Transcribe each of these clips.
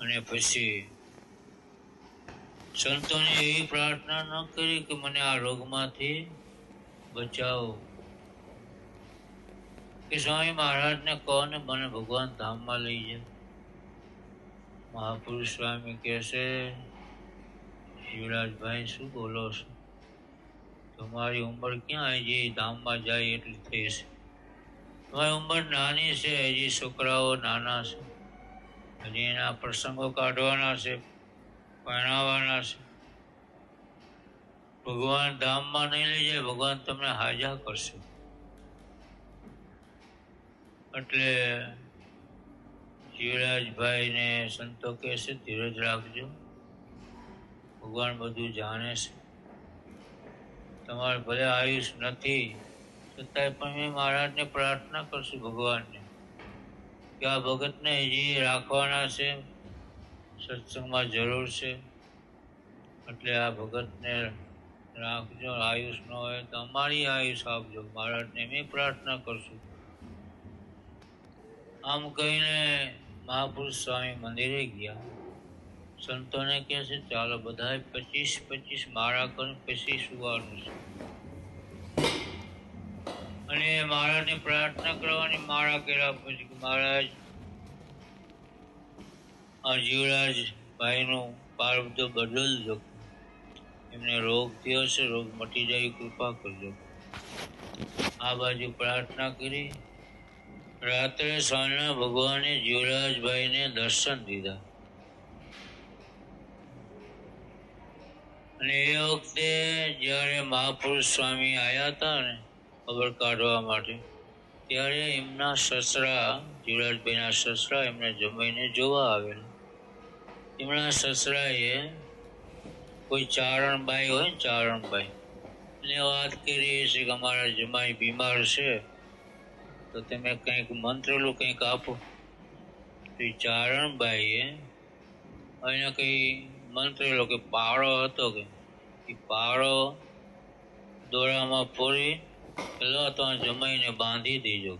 અને પછી સંતોને એવી પ્રાર્થના ન કરી કે મને આ રોગમાંથી બચાવો. કે સ્વામી મહારાજને કહો મને ભગવાન ધામમાં લઈ જાય. મહાપુરુષ સ્વામી કહેશે શિવરાજભાઈ શું બોલો છો? તમારી ઉંમર ક્યાં હજી ધામમાં જાય એટલી થઈ છે તમારી ઉંમર નાની છે, હજી છોકરાઓ નાના છે. હજી એના પ્રસંગો કાઢવાના છે, પરણાવવાના છે. ભગવાન ધામમાં નહીં લઈ જાય, ભગવાન તમને હાજા કરશે. એટલે શિવરાજભાઈને સંતો કહે છે, ધીરજ રાખજો. ભગવાન બધું જાણે છે. તમારે ભલે આયુષ નથી, છતાંય પણ મેં મહારાજને પ્રાર્થના કરશું ભગવાનને. કે આ ભગતને હજી રાખવાના છે, સત્સંગમાં જરૂર છે. એટલે આ ભગતને રાખજો, આયુષ ન હોય તો અમારી આયુષ આપજો. મહારાજને મેં પ્રાર્થના કરશું. આમ કહીને મહાપુરુષ સ્વામી મંદિરે ગયા. સંતોને કહે છે, ચાલો બધા પચીસ પચીસ માળા કરીને પછી સુવાનું છે. અને મહારાજને પ્રાર્થના કરવાની માળા કર્યા પછી મહારાજ, આ જીવરાજ ભાઈનો પાર બધો બદલજો એમને રોગ થયો છે રોગ મટી જાય, કૃપા કરજો. આ બાજુ પ્રાર્થના કરી, રાત્રે સ્વામિનારાયણ ભગવાને જીવરાજભાઈને દર્શન દીધા. અને એ વખતે જ્યારે મહાપુરુષ સ્વામી આવ્યા હતા ને ખબર કાઢવા માટે. ત્યારે એમના સસરા, જીવરાજભાઈના સસરા એમને જમાઈને જોવા આવેલા. એમના સસરાએ કોઈ ચારણબાઈ હોય ને ચારણબાઈ એને વાત કરી છે કે અમારા જમાઈ બીમાર છે, તો તમે કંઈક મંત્રેલું કંઈક આપો. તો એ ચારણબાઈએ એને કંઈ મંત્રેલો કે પાવડો હતો કે, એ પાવડો દોરામાં પૂરી લો તો જમાઈને બાંધી દેજો.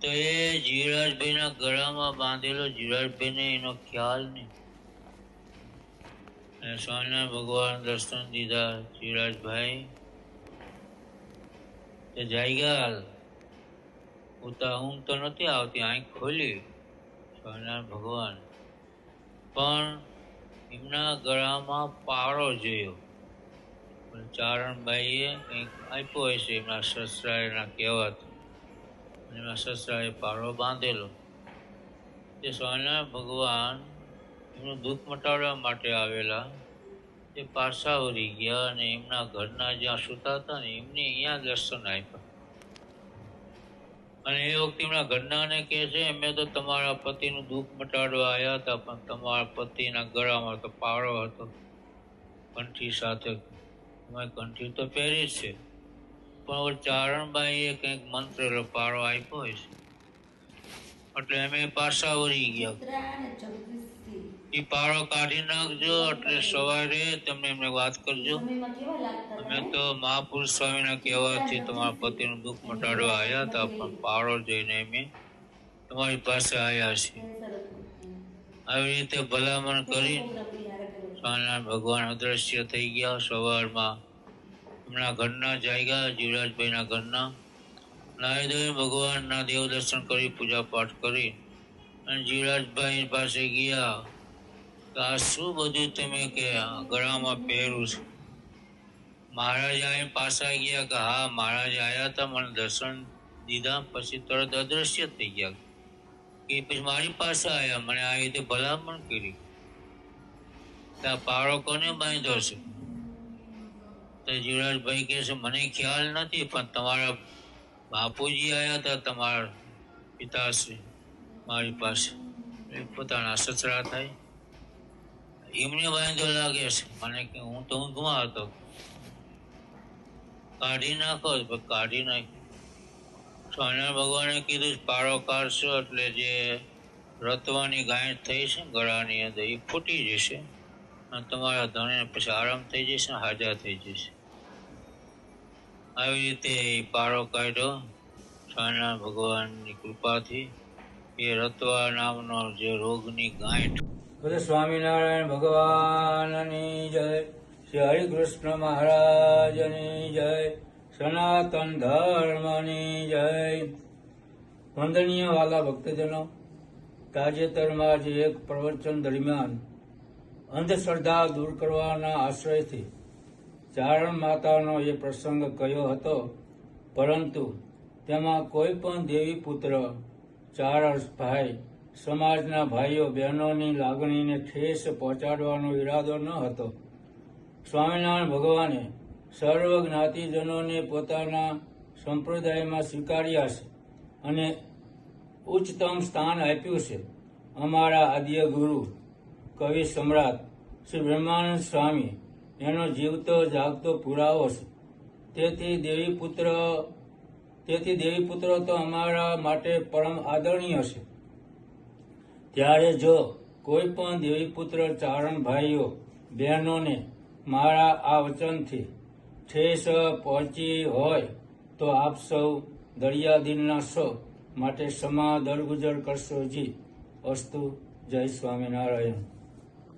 તો એ જીરાજભાઈના ગળામાં બાંધેલો જીરાજભાઈને એનો ખ્યાલ નહીં. અને સ્વામિનારાયણ ભગવાન દર્શન દીધા જીરાજભાઈ. તે જાયગાલ ઉતા ઊંઘ તો નથી આવતી, આંખ ખોલી. સ્વામિનારાયણ ભગવાન. પણ એમના ગળામાં પારો જોયો. ચારણબાઈએ કંઈક આપ્યો હશે એમના સસરાના કહેવાથી એમના સસરાએ પારો બાંધેલો. તે સ્વામિનારાયણ ભગવાન એમનું દુઃખ મટાડવા માટે આવેલા. તે વળી ગયા અને એમના ઘરના જ્યાં સૂતા હતા ને, એમને અહીંયા દર્શન આપ્યા. અને એ વખતે એમના ઘરનાને કહે છે, અમે તો તમારા પતિનું દુઃખ મટાડવા આવ્યા હતા, પણ તમારા પતિના ગળામાં તો પારો હતો. કંઠી સાથે અમે કંઠી તો પહેરી છે. પણ ચારણબાઈએ કંઈક મંત્ર પારો આપ્યો હશે એટલે અમે પાછા વળી ગયા. એ પારો કાઢી નાખજો, એટલે સવારે તમે એમને વાત કરજો. અમે? તો મહાપુરુષ સ્વામીના કહેવાથી તમારા પતિનું દુઃખ મટાડવા આવ્યા હતા, પણ પારો જોઈને અમે તમારી પાસે આવ્યા છીએ. આવી રીતે ભલામણ કરી સ્વામિનારાયણ ભગવાન અદ્રશ્ય થઈ ગયા સવારમાં. એમના ઘરના જાગ્યા જીવરાજભાઈના ઘરના. નાહી ધોઈ ભગવાનના દેવ દર્શન કરી પૂજા પાઠ કરી અને જીવરાજભાઈ પાસે ગયા. તો આ શું બધું તમે કે ગળામાં પહેરું છું? મહારાજ આવીને પાછા ગયા કે, હા, મહારાજ આવ્યા હતા, મને દર્શન દીધા, પછી તરત અદ્રશ્ય થઈ ગયા. કે પછી મારી પાસે આવ્યા મને આવી રીતે ભલામણ કરી. ત્યાં પારો કોને બાંધ્યો છે. તો જીવરાજભાઈ કહે છે, મને ખ્યાલ નથી, પણ તમારા બાપુજી આવ્યા હતા તમારા પિતાશ્રી મારી પાસે. પોતાના સસરા થાય. એમને બાંધ્યો લાગે છે. મને કે, હું તો ઊંઘમાં હતો. કાઢી નાખો કાઢી નાખ્યો સ્વામિનારાયણ ભગવાને કીધું, પારો કાઢશો એટલે જે રતવાની ગાંઠ થઈ છે ગળાની અંદર, એ ફૂટી જશે. અને તમારા ધણીને પછી આરામ થઈ જશે ને હાજા થઈ જશે. આવી રીતે પારો કાઢ્યો. સ્વામિનારાયણ ભગવાનની કૃપાથી એ રતવા નામનો જે રોગની ગાંઠ. બોલે, સ્વામિનારાયણ ભગવાનની જય. શ્રી હરિકૃષ્ણ મહારાજની જય. સનાતન ધર્મની જય. વંદનીય વાલા ભક્તજનો, તાજેતરમાં જે એક પ્રવચન દરમિયાન અંધશ્રદ્ધા દૂર કરવાના આશ્રયથી ચારણ માતાનો એ પ્રસંગ કયો હતો? પરંતુ તેમાં કોઈ પણ દેવી પુત્ર ચારણ ભાઈ, સમાજના ભાઈઓ, બહેનોની લાગણીને ઠેસ પહોંચાડવાનો ઈરાદો ન હતો. સ્વામિનારાયણ ભગવાને સર્વ જ્ઞાતિજનોને પોતાના સંપ્રદાયમાં સ્વીકાર્યા છે અને ઉચ્ચતમ સ્થાન આપ્યું છે. અમારા આદ્ય ગુરુ કવિ સમ્રાટ શ્રી બ્રહ્માનંદ સ્વામી એનો જીવતો જાગતો પુરાવો છે. તેથી દેવી પુત્ર તેથી દેવી પુત્રો તો અમારા માટે પરમ આદરણીય છે. ત્યારે જો કોઈ પણ દેવીપુત્ર ચારણ ભાઈઓ બહેનોને મારા આ વચનથી ઠેસ પહોંચી હોય તો આપ સૌ દરિયાદીનના સો માટે સમા દરગુજર કરશો જી. અસ્તુ જય સ્વામિનારાયણ.